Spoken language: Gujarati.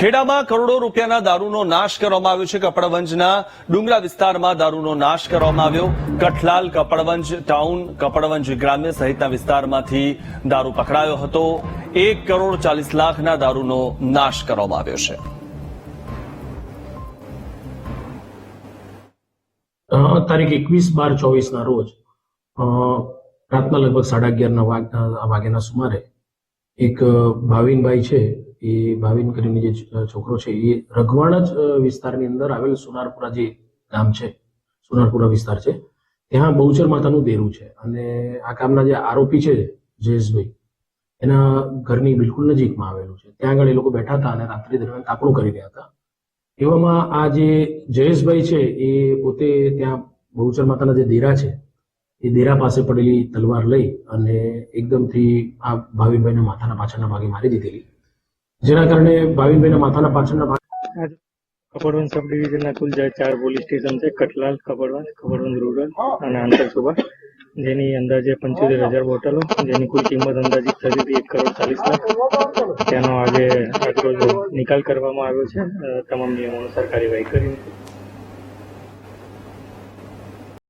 ખેડામાં કરોડો રૂપિયાના દારૂનો નાશ કરવામાં આવ્યો છે. કપડવંજના ડુંગરા વિસ્તારમાં દારૂનો નાશ કરવામાં આવ્યો. કઠલાલ કપડવંજ ટાઉન, કપડવંજ ગ્રામ્ય સહિતના વિસ્તારમાંથી દારૂ પકડાયો હતો. એક કરોડ ચાલીસ લાખના દારૂનો નાશ કરવામાં આવ્યો છે. તારીખ એકવીસ બાર ચોવીસના રોજ રાતના લગભગ સાડા અગિયારના વાગ્યાના સુમારે એક ભાવિનભાઈ છે એ ભાવિન કરીને જે છોકરો છે, એ રઘવાણા જ વિસ્તારની અંદર આવેલ સોનારપુરા જે ગામ છે, સોનારપુરા વિસ્તાર છે, ત્યાં બહુચર માતાનું દેરું છે. અને આ કામના જે આરોપી છે, જયેશભાઈ, એના ઘરની બિલકુલ નજીકમાં આવેલું છે. ત્યાં આગળ એ લોકો બેઠા હતા અને રાત્રિ દરમિયાન તાપણું કરી રહ્યા હતા. એવામાં આ જે જયેશભાઈ છે, એ પોતે ત્યાં બહુચર માતાના જે દેરા છે, એ દેરા પાસે પડેલી તલવાર લઈ અને એકદમથી આ ભાવિનભાઈના માથાના પાછળના ભાગે મારી દીધેલી. જેના કારણે ભાવિનભાઈના માથાના પાછળના ભાગે કપડવંજ સબ ડિવિઝનના કુલ ચાર પોલીસ સ્ટેશન છે, કટલાલ, કપડવંજ કપડવંજ રૂરલ અને આંતરસુબા જેની અંદાજે પંચોતેર હજાર બોટલો, જેની કુલ કિંમત અંદાજિત થતી હતી એક કરોડ ચાલીસ લાખ. તેનો આજે આજરોજ નિકાલ કરવામાં આવ્યો છે તમામ નિયમો અનુસાર કાર્યવાહી કરી.